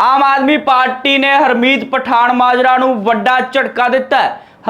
ਆਮ Aadmi party ਨੇ ਹਰਮੀਤ ਪਠਾਨ ਮਾਜਰਾ ਨੂੰ ਵੱਡਾ ਝਟਕਾ ਦਿੱਤਾ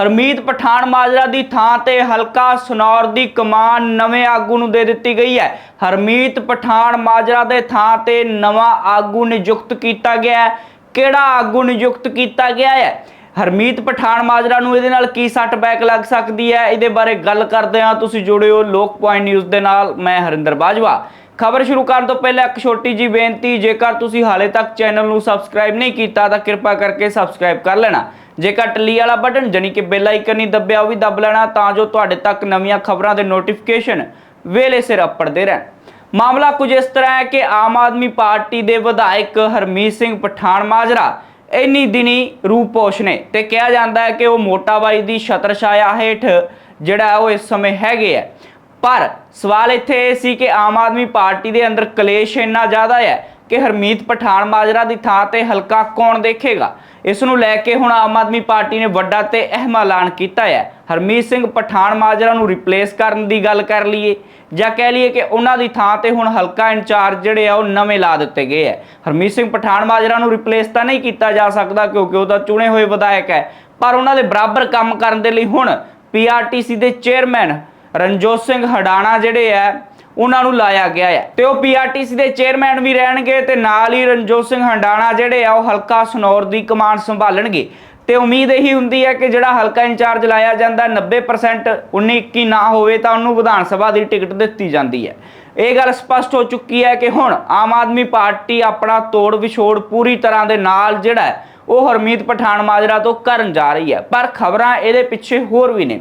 ਹਰਮੀਤ ਪਠਾਨ ਮਾਜਰਾ ਦੀ ਥਾਂ ਤੇ ਹਲਕਾ ਸਨੌਰ ਦੀ ਕਮਾਨ ਨਵੇਂ ਆਗੂ ਨੂੰ ਦੇ ਦਿੱਤੀ ਗਈ ਹੈ। ਹਰਮੀਤ ਪਠਾਨ ਮਾਜਰਾ ਦੇ ਥਾਂ ਤੇ ਨਵਾਂ ਆਗੂ ਨਿਯੁਕਤ ਕੀਤਾ ਗਿਆ ਹੈ। ਕਿਹੜਾ ਆਗੂ ਨਿਯੁਕਤ ਕੀਤਾ ਗਿਆ ਹੈ? ਹਰਮੀਤ ਪਠਾਨ ਮਾਜਰਾ ਨੂੰ ਇਹਦੇ ਨਾਲ ਕੀ ਸੱਟ ਬੈਕ ਲੱਗ ਸਕਦੀ ਹੈ? ਇਹਦੇ ਬਾਰੇ ਗੱਲ ਕਰਦੇ ਹਾਂ। ਤੁਸੀਂ ਜੁੜਿਓ ਲੋਕ ਪੁਆਇੰਟ ਨਿਊਜ਼ ਦੇ ਨਾਲ। ਮੈਂ ਹਰਿੰਦਰ ਬਾਜਵਾ। ਖਬਰ ਸ਼ੁਰੂ ਕਰਨ ਤੋਂ ਪਹਿਲਾਂ ਇੱਕ ਛੋਟੀ ਜੀ ਬੇਨਤੀ, ਜੇਕਰ ਤੁਸੀਂ ਹਾਲੇ ਤੱਕ ਚੈਨਲ ਨੂੰ ਸਬਸਕ੍ਰਾਈਬ ਨਹੀਂ ਕੀਤਾ, ਤਾਂ ਕਿਰਪਾ ਕਰਕੇ ਸਬਸਕ੍ਰਾਈਬ ਕਰ ਲੈਣਾ। ਜੇਕਰ ਟੱਲੀ ਵਾਲਾ ਬਟਨ ਜਾਨੀ ਕਿ ਬੈਲ ਆਈਕਨ ਨਹੀਂ ਦੱਬਿਆ, ਉਹ ਵੀ ਦੱਬ ਲੈਣਾ, ਤਾਂ ਜੋ ਤੁਹਾਡੇ ਤੱਕ ਨਵੀਆਂ ਖਬਰਾਂ ਦੇ ਨੋਟੀਫਿਕੇਸ਼ਨ ਵੇਲੇ ਸਿਰ ਅੱਪੜਦੇ ਰਹਿਣ। ਮਾਮਲਾ ਕੁਝ ਇਸ ਤਰ੍ਹਾਂ ਹੈ ਕਿ ਆਮ ਆਦਮੀ ਪਾਰਟੀ ਦੇ ਵਿਧਾਇਕ ਹਰਮੀਤ ਸਿੰਘ ਪਠਾਨ ਮਾਜਰਾ ਇੰਨੀ ਦਿਨੀ ਰੂਪੋਸ਼ ਨੇ ਤੇ ਕਿਹਾ ਜਾਂਦਾ ਹੈ ਕਿ ਉਹ ਮੋਟਾ ਬਾਈ ਦੀ ਛਤਰਛਾਇਆ ਹੇਠ ਜਿਹੜਾ ਉਹ ਇਸ ਸਮੇਂ ਹੈਗੇ ਹੈ ਪਰ ਸਵਾਲ ਇੱਥੇ ਇਹ ਸੀ ਕਿ ਆਮ ਆਦਮੀ ਪਾਰਟੀ ਦੇ ਅੰਦਰ ਕਲੇਸ਼ ਇੰਨਾ ਜ਼ਿਆਦਾ ਹੈ ਕਿ ਹਰਮੀਤ ਪਠਾਨ ਮਾਜਰਾ ਦੀ ਥਾਂ ਤੇ ਹਲਕਾ ਕੌਣ ਦੇਖੇਗਾ? ਇਸ ਨੂੰ ਲੈ ਕੇ ਹੁਣ ਆਮ ਆਦਮੀ ਪਾਰਟੀ ਨੇ ਵੱਡਾ ਤੇ ਅਹਿਮ ਐਲਾਨ ਕੀਤਾ ਹੈ। ਹਰਮੀਤ ਸਿੰਘ ਪਠਾਨ ਮਾਜਰਾ ਨੂੰ ਰਿਪਲੇਸ ਕਰਨ ਦੀ ਗੱਲ ਕਰ ਲਈਏ ਜਾਂ ਕਹਿ ਲਈਏ ਕਿ ਉਹਨਾਂ ਦੀ ਥਾਂ ਤੇ ਹੁਣ ਹਲਕਾ ਇੰਚਾਰਜ ਜਿਹੜੇ ਆ ਉਹ ਨਵੇਂ ਲਾ ਦਿੱਤੇ ਗਏ ਹੈ। ਹਰਮੀਤ ਸਿੰਘ ਪਠਾਨ ਮਾਜਰਾ ਨੂੰ ਰਿਪਲੇਸ ਤਾਂ ਨਹੀਂ ਕੀਤਾ ਜਾ ਸਕਦਾ ਕਿਉਂਕਿ ਉਹ ਤਾਂ ਚੁਣੇ ਹੋਏ ਵਿਧਾਇਕ ਹੈ। ਪਰ ਉਹਨਾਂ ਦੇ ਬਰਾਬਰ ਕੰਮ ਕਰਨ ਦੇ ਲਈ ਹੁਣ ਪੀਆਰਟੀਸੀ ਦੇ ਚੇਅਰਮੈਨ ਰਣਜੋਤ ਸਿੰਘ ਹਡਾਣਾ ਜਿਹੜੇ ਆ, ਉਹਨਾਂ ਨੂੰ ਲਾਇਆ ਗਿਆ ਹੈ ਤੇ ਉਹ ਪੀਆਰਟੀਸੀ ਦੇ ਚੇਅਰਮੈਨ ਵੀ ਰਹਿਣਗੇ ਤੇ ਨਾਲ ਹੀ ਰਣਜੋਤ ਸਿੰਘ ਹੰਡਾਣਾ ਜਿਹੜੇ ਆ, ਉਹ ਹਲਕਾ ਸਨੌਰ ਦੀ ਕਮਾਂਡ ਸੰਭਾਲਣਗੇ। ਤੇ ਉਮੀਦ ਇਹੀ ਹੁੰਦੀ ਹੈ ਕਿ ਜਿਹੜਾ ਹਲਕਾ ਇੰਚਾਰਜ ਲਾਇਆ ਜਾਂਦਾ 90% 19 21 ਨਾ ਹੋਵੇ ਤਾਂ ਉਹਨੂੰ ਵਿਧਾਨ ਸਭਾ ਦੀ ਟਿਕਟ ਦਿੱਤੀ ਜਾਂਦੀ ਹੈ। ਇਹ ਗੱਲ ਸਪਸ਼ਟ ਹੋ ਚੁੱਕੀ ਹੈ ਕਿ ਹੁਣ ਆਮ ਆਦਮੀ ਪਾਰਟੀ ਆਪਣਾ ਤੋੜ ਵਿਛੋੜ ਪੂਰੀ ਤਰ੍ਹਾਂ ਦੇ ਨਾਲ ਜਿਹੜਾ ਉਹ ਹਰਮੀਤ ਪਠਾਨ ਮਾਜਰਾ ਤੋਂ ਕਰਨ ਜਾ ਰਹੀ ਹੈ। ਪਰ ਖਬਰਾਂ ਇਹਦੇ ਪਿੱਛੇ ਹੋਰ ਵੀ ਨੇ।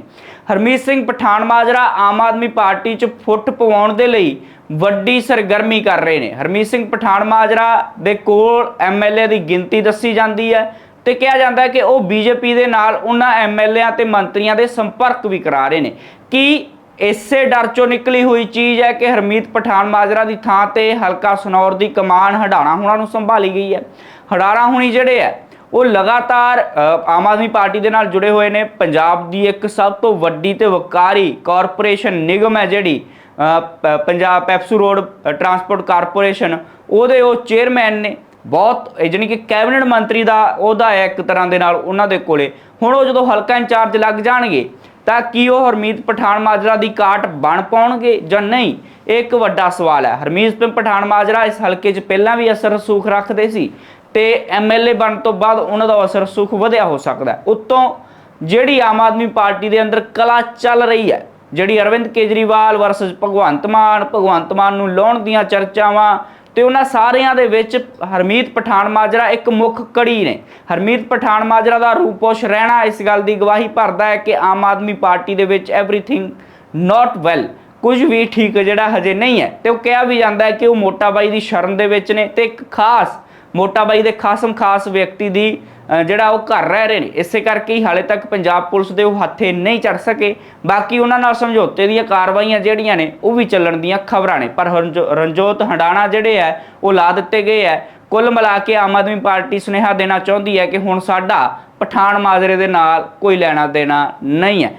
ਹਰਮੀਤ ਸਿੰਘ ਪਠਾਨ ਮਾਜਰਾ ਆਮ ਆਦਮੀ ਪਾਰਟੀ 'ਚ ਫੁੱਟ ਪਵਾਉਣ ਦੇ ਲਈ ਵੱਡੀ ਸਰਗਰਮੀ ਕਰ ਰਹੇ ਨੇ। ਹਰਮੀਤ ਸਿੰਘ ਪਠਾਨ ਮਾਜਰਾ ਦੇ ਕੋਲ ਐਮਐਲਏ ਦੀ ਗਿਣਤੀ ਦੱਸੀ ਜਾਂਦੀ ਹੈ ਤੇ ਕਿਹਾ ਜਾਂਦਾ ਹੈ ਕਿ ਉਹ ਬੀਜੇਪੀ ਦੇ ਨਾਲ ਉਹਨਾਂ ਐਮਐਲਏਆਂ ਤੇ ਮੰਤਰੀਆਂ ਦੇ ਸੰਪਰਕ ਵੀ ਕਰਾ ਰਹੇ ਨੇ। ਕਿ ਇਸੇ ਡਰ ਚੋਂ ਨਿਕਲੀ ਹੋਈ ਚੀਜ਼ ਹੈ ਕਿ ਹਰਮੀਤ ਪਠਾਨ ਮਾਜਰਾ ਦੀ ਥਾਂ ਤੇ ਹਲਕਾ ਸਨੌਰ ਦੀ ਕਮਾਨ ਹਡਾਣਾ ਹੁਣਾਂ ਨੂੰ ਸੰਭਾਲੀ ਗਈ ਹੈ? ਹਡਾਣਾ ਹੁਣੀ ਜਿਹੜੇ ਹੈ ਉਹ ਲਗਾਤਾਰ ਆਮ ਆਦਮੀ ਪਾਰਟੀ ਦੇ ਨਾਲ ਜੁੜੇ ਹੋਏ ਨੇ। ਪੰਜਾਬ ਦੀ ਇੱਕ ਸਭ ਤੋਂ ਵੱਡੀ ਤੇ ਵਕਾਰੀ ਕਾਰਪੋਰੇਸ਼ਨ ਨਿਗਮ ਹੈ ਜਿਹੜੀ Punjab PEPSU road transport corporation. ਉਹਦੇ ਉਹ ਚੇਅਰਮੈਨ ਨੇ। ਬਹੁਤ, ਇਹ ਜਾਣੀ ਕਿ ਕੈਬਨਿਟ ਮੰਤਰੀ ਦਾ ਉਹਦਾ ਹੈ ਇੱਕ ਤਰ੍ਹਾਂ ਦੇ ਨਾਲ ਉਹਨਾਂ ਦੇ ਕੋਲੇ। ਹੁਣ ਉਹ ਜਦੋਂ ਹਲਕਾ ਇੰਚਾਰਜ ਲੱਗ ਜਾਣਗੇ, ਤਾਂ ਕੀ ਉਹ ਹਰਮੀਤ ਪਠਾਨ ਮਾਜਰਾ ਦੀ ਕਾਟ ਬਣ ਪਾਉਣਗੇ ਜਾਂ ਨਹੀਂ? ਇਹ ਇੱਕ ਵੱਡਾ ਸਵਾਲ ਹੈ। ਹਰਮੀਤ ਸਿੰਘ ਪਠਾਨ ਮਾਜਰਾ ਇਸ ਹਲਕੇ 'ਚ ਪਹਿਲਾਂ ਵੀ ਅਸਰ ਸੂਖ ਰੱਖਦੇ ਸੀ। ਤੇ ਐਮਐਲਏ ਬਣਨ ਤੋਂ ਬਾਅਦ ਉਹਨਾਂ ਦਾ ਅਸਰ ਸੁਖ ਵਧਿਆ ਹੋ ਸਕਦਾ ਹੈ। ਉੱਤੋਂ ਜਿਹੜੀ ਆਮ ਆਦਮੀ ਪਾਰਟੀ ਦੇ ਅੰਦਰ ਕਲਾ ਚੱਲ ਰਹੀ ਹੈ, ਜਿਹੜੀ ਅਰਵਿੰਦ ਕੇਜਰੀਵਾਲ ਵਰਸਸ ਭਗਵੰਤ ਮਾਨ ਭਗਵੰਤ ਮਾਨ ਨੂੰ ਲਾਉਣ ਦੀਆਂ ਚਰਚਾਵਾਂ ਤੇ ਉਹਨਾਂ ਸਾਰਿਆਂ ਦੇ ਵਿੱਚ ਹਰਮੀਤ ਪਠਾਨ ਮਾਜਰਾ ਇੱਕ ਮੁੱਖ ਕੜੀ ਨੇ। ਹਰਮੀਤ ਪਠਾਨ ਮਾਜਰਾ ਦਾ ਰੂਪੋਸ਼ ਰਹਿਣਾ ਇਸ ਗੱਲ ਦੀ ਗਵਾਹੀ ਭਰਦਾ ਹੈ ਕਿ ਆਮ ਆਦਮੀ ਪਾਰਟੀ ਦੇ ਵਿੱਚ ਐਵਰੀਥਿੰਗ ਨਾਟ ਵੈਲ ਕੁਝ ਵੀ ਠੀਕ ਜਿਹੜਾ ਹਜੇ ਨਹੀਂ ਹੈ ਤੇ ਉਹ ਕਿਹਾ ਵੀ ਜਾਂਦਾ ਹੈ ਕਿ ਉਹ ਮੋਟਾ ਬਾਈ ਦੀ ਸ਼ਰਨ ਦੇ ਵਿੱਚ ਨੇ ਤੇ ਇੱਕ ਖਾਸ ਮੋਟਾ ਬਾਈ ਦੇ ਖਾਸਮ ਖਾਸ ਵਿਅਕਤੀ ਦੀ ਜਿਹੜਾ ਉਹ ਘਰ ਰਹਿ ਰਹੇ ਨੇ। ਇਸੇ ਕਰਕੇ ਹੀ ਹਾਲੇ ਤੱਕ ਪੰਜਾਬ ਪੁਲਿਸ ਦੇ ਉਹ ਹੱਥੇ ਨਹੀਂ ਚੜ ਸਕੇ। ਬਾਕੀ ਉਹਨਾਂ ਨਾਲ ਸਮਝੌਤੇ ਦੀਆਂ ਕਾਰਵਾਈਆਂ ਜਿਹੜੀਆਂ ਨੇ, ਉਹ ਵੀ ਚੱਲਣ ਦੀਆਂ ਖਬਰਾਂ ਨੇ। ਪਰ ਹਰਨਜੋ- ਰਣਜੋਤ ਹੰਡਾਣਾ ਜਿਹੜੇ ਆ, ਉਹ ਲਾ ਦਿੱਤੇ ਗਏ ਆ। ਕੁੱਲ ਮਿਲਾ ਕੇ ਆਮ ਆਦਮੀ ਪਾਰਟੀ ਸੁਨੇਹਾ ਦੇਣਾ ਚਾਹੁੰਦੀ ਹੈ ਕਿ ਹੁਣ ਸਾਡਾ ਪਠਾਨ ਮਾਜਰੇ ਦੇ ਨਾਲ ਕੋਈ ਲੈਣਾ ਦੇਣਾ ਨਹੀਂ ਹੈ।